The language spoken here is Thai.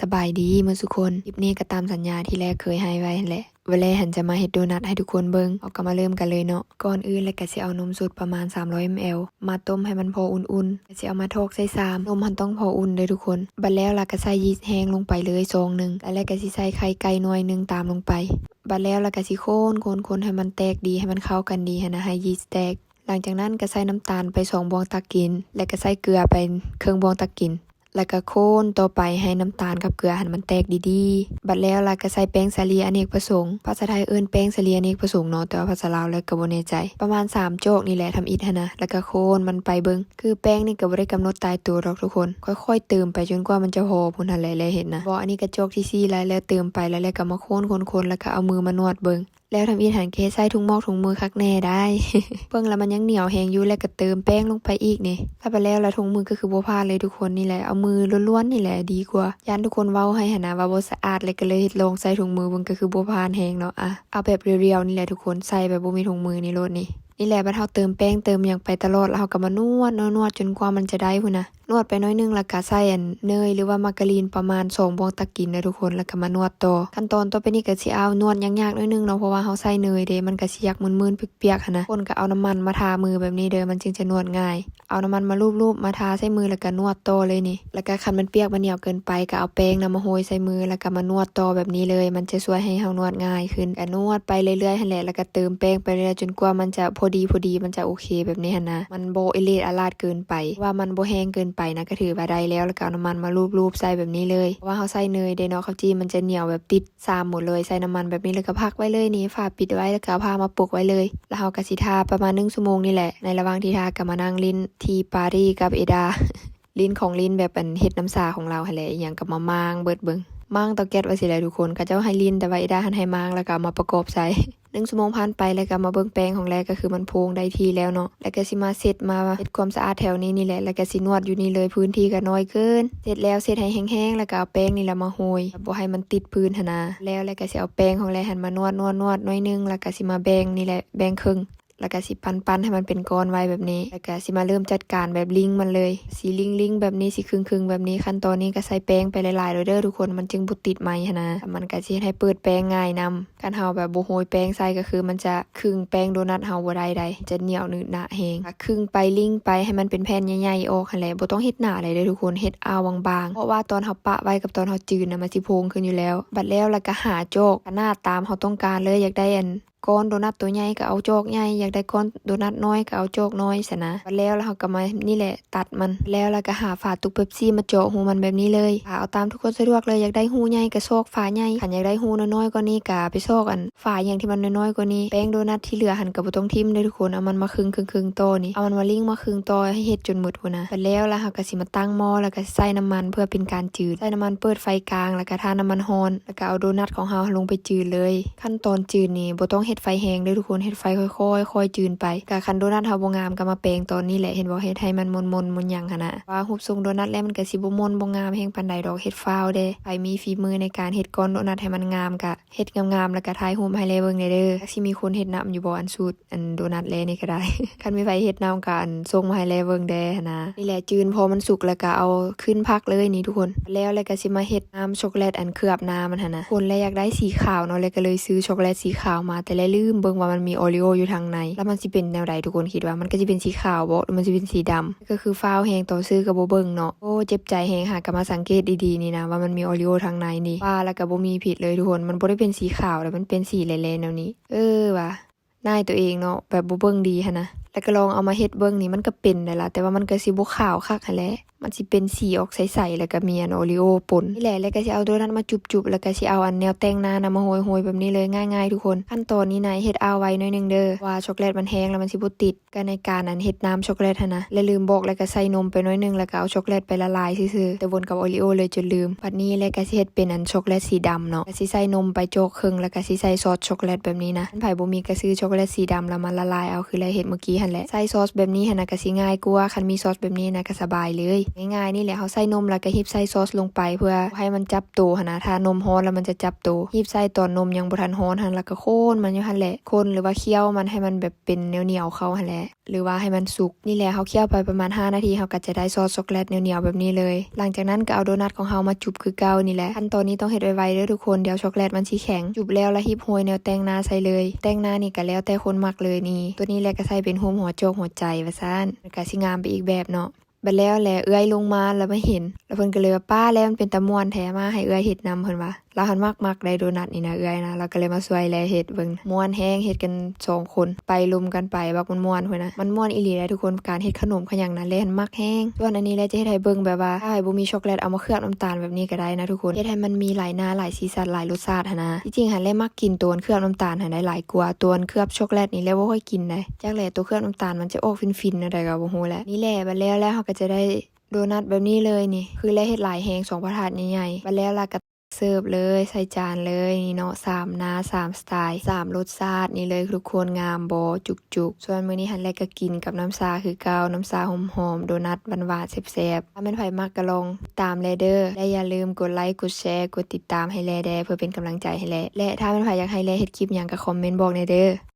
สบายดีเมื่อสุคนคลิปนี้ก็ตามสัญญาที่แรกเคยให้ไว้แหละเวลาหันจะมาเฮ็ดโดนัทให้ทุกคนเบิ่งเอาก็มาเริ่มกันเลยเนาะ ก่อนอื่นแล้วก็สิเอานมสดประมาณ 300 ml มาต้มให้มันพออุ่นๆก็สิเอามาทอกใส่ซามนมมันต้องพออุ่นเด้อทุกคน บัดแล้วล่ะก็ใส่ยีสต์แห้งลงไปเลยซองหนึ่งแล้วก็สิใส่ไข่ไก่หน่วยหนึงตามลงไป บัดแล้วล่ะก็สิโคนโคนโคนให้มันแตกดีให้มันเข้ากันดีนะให้ยีสต์แตก หลังจากนั้นก็ใส่น้ำตาลไปสองบวงตักกิน แล้วก็ใส่เกลือไปเครื่องบวงตักกิน แล้วก็โคนต่อไปให้น้ำตาลกับเกลือให้มันแตกดีๆ บัดแล้วล่ะก็ใส่แป้งสาลีอเนกประสงค์ ภาษาไทยเอิ้นแป้งสาลีอเนกประสงค์เนาะ แต่ว่าภาษาลาวแล้วก็บ่แน่ใจ ประมาณ 3 โจกนี่แหละทำอิฐหั้นนะแล้วก็โคนมันไปเบิงคือแป้งนี่ก็บ่ได้กำหนดตายตัวหรอกทุกคน ค่อยๆเติมไปจนกว่ามันจะโหพุ่นหั่นแหละแล้วเห็นนะบ่อันนี้ก็โจกที่สี่แล้วแล้วเติมไปแล้วแล้วก็มาโคนๆๆแล้วก็เอามือมานวดเบิง แล้วทำอีฐานเคใส่ถุงมอกถุงมือคักแน่ได้ เบิ่งแล้วมันยังเหนียวแหงอยู่แล้วก็เติมแป้งลงไปอีกนี่ถ้าไปแล้วแล้วถุงมือก็คือบ่พาเลยทุกคนนี่แหละเอามือล้วนๆนี่แหละดีกว่ายันทุกคนเว้าให้หนนะว่าบ่สะอาดเลยก็เลยลองใส่ถุงมือเบิ่งก็คือบ่พานแหงเนาะอะเอาแบบเรียวๆนี่แหละทุกคนใส่แบบบ่มีถุงมือนี่รถนี่ นี่แหละบัดเฮาเติมแป้งเติมหยังไปตลอดแล้วเฮาก็มานวดนวดจนกว่ามันจะได้พุ่นนะนวดไปน้อยนึงแล้วก็ใส่อันเนยหรือว่ามาการีนประมาณ2บวงตะกินนะทุกคนแล้วก็มานวดต่อขั้นตอนต่อไปนี้ก็สิเอานวดยากๆน้อยนึงเนาะเพราะว่าเฮาใส่เนยเด้มันก็สิยากมึนๆเปียกๆหันนะคนก็เอาน้ำมันมาทามือแบบนี้เด้อมันจึงจะนวดง่าย เอาน้ำมันมาลูบๆมาทาใส่มือแล้วก็นวดต่อเลยนี่ แล้วก็คันมันเปียกมันเหนียวเกินไปก็เอาแป้งนำมาโรยใส่มือแล้วก็มานวดต่อแบบนี้เลย มันจะช่วยให้เฮานวดง่ายขึ้นก็นวดไปเรื่อยๆหั่นแหละแล้วก็เติมแป้งไปเรื่อยๆจนกว่ามันจะพอดีพอดีมันจะโอเคแบบนี้นะ มันโบเอเลดอาลาดเกินไป ว่ามันโบแห้งเกินไปนะก็ถือว่าได้แล้วแล้วก็เอาน้ำมันมาลูบๆใส่แบบนี้เลย ว่าเฮาใส่เนยเดนาะข้าวจีมันจะเหนียวแบบติดซามหมดเลยใส่น้ำมันแบบนี้แล้วก็พักไว้เลยนี่ฝาปิดไว้แล้วก็เอาผ้ามาปกไว้เลย แล้วเฮาก็สิทาประมาณ1ชั่วโมงนี่แหละ ในระหว่างที่ทาก็มานั่งลิ้นที่ปารีกับเอดาลิ้นของลิ้นแบบอันเฮ็ดน้ำสาของเราแหละอย่างกับมามางเบิดเบิง มางเตาแก๊สไว้สิแหละทุกคนก็เจ้าให้ลินแต่ว่าเอดาหันให้มางแล้วก็มาประกอบใส่หนึ่งชั่วโมงผ่านไปแล้วก็มาเบิ่งแปลงของแรกก็คือมันโพงได้ทีแล้วเนาะแล้วก็สิมาเสร็จมาเฮ็ดความสะอาดแถวนี้นี่แหละแล้วก็สินวดอยู่นี่เลยพื้นที่ก็น้อยเกิน เสร็จแล้วเสร็จให้แห้งๆแล้วก็เอาแป้งนี่แหละมาโรยบ่ให้มันติดพื้นหนนะแล้วแล้วก็สิเอาแป้งของแรหันมานวดนวดนวดน้อยนึงแล้วก็สิมาแบ่งนี่แหละแบ่งครึ่ง แล้วก็สิปันปันๆให้มันเป็นก้อนไว้แบบนี้ แล้วก็สิมาเริ่มจัดการแบบลิงมันเลย สีลิงลิงแบบนี้สิครึ่งครึ่งแบบนี้ขั้นตอนนี้ก็ใส่แป้งไปหลายๆเลยเด้อทุกคนมันจึงบุติดไหมนะมันก็สิให้เปิดแป้งง่ายนำการเฮาแบบบ่โหยแป้งใส่ก็คือ มันจะครึ่งแป้งโดนัทเฮาบ่ได้ใดจะเหนียวหนืดหนะแฮงครึ่งไปลิงไปให้มันเป็นแผ่นใหญ่ๆออกหั่นแหละบ่ต้องเฮ็ดหนาเลยเด้อทุกคนเฮ็ดอาบางๆเพราะว่าตอนเฮาปะไว้กับตอนเฮาจืดน่ะมันสิโพงขึ้นอยู่แล้ว บัดแล้วแล้วก็หาโจกขนาตามเฮาต้องการเลยอยากได้อันก้อนโดนัทตัวใหญ่ก็เอาโจกใหญ่อยากได้ก้อนโดนัทน้อยก็เอาโจกน้อยซะนะแล้วแล้วเราก็มานี่แหละตัดมัน แล้วเราก็หาฝาตุกเป๊ปซี่มาเจาะหูมันแบบนี้เลยหาเอาตามทุกคนสะดวกเลยอยากได้หูใหญ่ก็โซกฝาใหญ่ขันอยากได้หูน้อยๆกว่านี้ก็ไปโซกอันฝาอย่างที่มันน้อยๆกว่านี้แป้งโดนัทที่เหลือหันกับบต้องทิมเลยทุกคนเอามันมาครึ่งครึ่งครึ่งโตนี่เอามันมาลิงมาครึ่งโตให้เฮ็ดจนหมดพุ่นนะแล้วล้วเราก็สิมาตั้งหม้อแล้วก็ใส่น้ำมันเพื่อเป็นการจืดใส่น้ำมันเปิดไฟกลาง แล้วก็ทาน้ำมันร้อนแล้วก็เอาโดนัทของเราลงไปจืดเลย ขั้นตอนจืดนี่บ่ต้องเฮ็ดไฟแห้งเด้อทุกคนเฮ็ดไฟค่อยๆค่อยจืดไปกะคันโดนัทเฮาบ่งามก็มาแปลงตอนนี้แหละเห็นบ่เฮ็ดให้มันมนๆมนหยังหั่นน่ะว่ารูปทรงโดนัทแล้วมันก็สิบ่มนบ่งามแฮงปานใดดอกเฮ็ดฟาวเด้ใครมีฝีมือในการเฮ็ดก้อนโดนัทให้มันงามก็เฮ็ดงามๆแล้วก็ถ่ายรูปให้แลเบิ่งได้เด้อสิมีคนเฮ็ดนํอยู่บ่อันสูตรอันโดนัทแลนี่ก็ได้คันมีไผเฮ็ดนํก็อันส่งมาให้แลเบิ่งแด้หั่นนะนี่แหละจืนพอมันสุกแล้วก็เอาขึ้นพักเลยนี่ทุกคน แล้วแล้วก็สิมาเฮ็ดน้ำช็อกโกแลตอันเคลือบน้ำมันหั่นนะคนแลอยากได้สีขาวเนาะเลยก็เลยซื้อช็อกโกแลตสีขาวมาแต่แลลืมเบิ่งว่ามันมีโอรีโออยู่ทางใน แล้วมันสิเป็นแนวใดทุกคนคิดว่ามันก็สิเป็นสีขาวบ่หรือมันสิเป็นสีดำก็คือฟ้าวแฮงต่อซื้อกับโบเบิ่งเนาะโอ้เจ็บใจแฮงหากลับมาสังเกตดีๆนี่นะว่ามันมีโอรีโอทางในนี่ว่าแล้วก็บ่มีผิดเลยทุกคนมันบ่ได้เป็นสีขาวแล้วมันเป็นสีแลๆแนวนี้ เออว่ะนายตัวเองเนาะแบบบ่เบิ่งดีหันนะแล้วก็ลองเอามาเฮ็ดเบิ่งนี่มันก็เป็นได้ละแต่ว่ามันก็สิบ่ขาวคักแหละ มันสิเป็นสีออกใสๆแล้วก็มีอันโอริโอปนนี่แหละแล้วก็สิเอาโดนัทมาจุบๆแล้วก็สิเอาอันแนวแต่งหน้านำมาโรยๆแบบนี้เลยง่ายๆทุกคน ขั้นตอนนี้นายเฮ็ดเอาไว้หน่อยหนึงเด้อว่าช็อกโกแลตมันแห้งแล้วมันสิบ่ติดก็ในการอันเฮ็ดน้ำช็อกโกแลตนะและลืมบอกแล้วก็ใส่นมไปหน่อยหนึงแล้วก็เอาช็อกโกแลตไปละลายซื่อๆแต่วนกับโอริโอเลยจนลืมบัดนี้แล้วก็สิเฮ็ดเป็นอันช็อกโกแลตสีดำเนาะก็สิใส่นมไปโจกครึ่งแล้วก็สิใส่ซอสช็อกโกแลตแบบนี้นะอันไผบ่มีก็ซื้อช็อกโกแลตสีดำแล้วมาละลายเอาคือแลเฮ็ดเมื่อกี้หั่นแหละใส่ซอสแบบนี้หั่นนะก็สิง่ายกว่าคันมีซอสแบบนี้นะก็สบายเลยง่ายๆนี่แหละเขาใส่นมแล้วก็ฮีบใส่ซอสลงไป เพื่อให้มันจับตัวนะถ้านมร้อนแล้วมันจะจับตัวฮีบใส่ตอนนมยังบ่ทันร้อนหันแล้วก็โคนมันอยู่หันแหละโคนหรือว่าเคี่ยวมันให้มันแบบเป็นเหนียวๆเข้าหันแหละหรือว่าให้มันสุกนี่แหละเขาเคี่ยวไปประมาณ 5 นาทีเขาก็จะได้ซอสช็อกโกแลตเหนียวๆแบบนี้เลย หลังจากนั้นก็เอาโดนัทของเขามาจุบคือเก่านี่แหละขั้นตอนนี้ต้องเฮ็ดไวๆเด้อทุกคนเดี๋ยวช็อกโกแลตมันสิแข็งจุบแล้วแล้วฮีบโรยแนวแต่งหน้าใส่เลย แต่งหน้านี่ก็แล้วแต่คนมักเลยนี่ ตัวนี้แหละก็ใส่เป็นโฮมหัวโจกหัวใจว่าซั่นก็สิงามไปอีกแบบเนาะ บัดแล้วแหละเอื้อยลงมาแล้วมาเห็น แล้วเพิ่นก็เลยว่าป้าแล้วมันเป็นตะม่วนแท้มาให้เอื้อยเฮ็ดนำเพิ่นว่า เราหันมากมักได้โดนัทนี่นะเอื้อยนะเราก็เลยมาช่วยแลเฮ็ดเบิ่งม่วนแฮงเฮ็ดกันสองคน ไปลุมกันไปบักมันม่วนเพิ่นนะมันม่วนอีหลีเลยทุกคนการเฮ็ดขนมขยังนั้นเลยหันมักแฮงส่วนอันนี้แลจะเฮ็ดให้เบิ่งแบบว่าถ้าให้บ่มีช็อกโกแลตเอามาเคลือบน้ำตาลแบบนี้ก็ได้นะทุกคนเฮ็ดให้มันมีหลายหน้าหลายสีสันหลายรสชาติหันนะที่จริงหันเลยมักกินตัวเคลือบน้ำตาลหันได้หลายกว่าตัวเคลือบช็อกโกแลตนี่แล้วบ่ค่อยกินได้จักแหละตัวเคลือบน้ำตาลมันจะออกฟินๆอะไรก็บ่ฮู้แหละนี่แหละบัดแล้วแล้วเฮาก็จะได้โดนัทแบบนี้เลยนี่ คือแล้วเฮ็ดหลายแหงสองประถาดใหญ่ๆบัดแล้วล่ะก็ เสิร์ฟเลยใส่จานเลยนี่เนาะสามหน้าสามสไตล์สามรสชาตินี่เลยทุกคนงามบอจุกๆส่วนมื้อนี้หันแรกก็กินกับน้ำซาคือเกาน้ำซาหอมหอมโดนัทหวานๆแซ่บๆถ้าเป็นไผมากก็ลงตามเลเดอร์และอย่าลืมกดไลค์กดแชร์กดติดตามให้แลแดเพื่อเป็นกำลังใจให้แลและถ้าเป็นไผอยากให้แลเฮ็ดคลิปอย่างก็คอมเมนต์บอกในเด้อ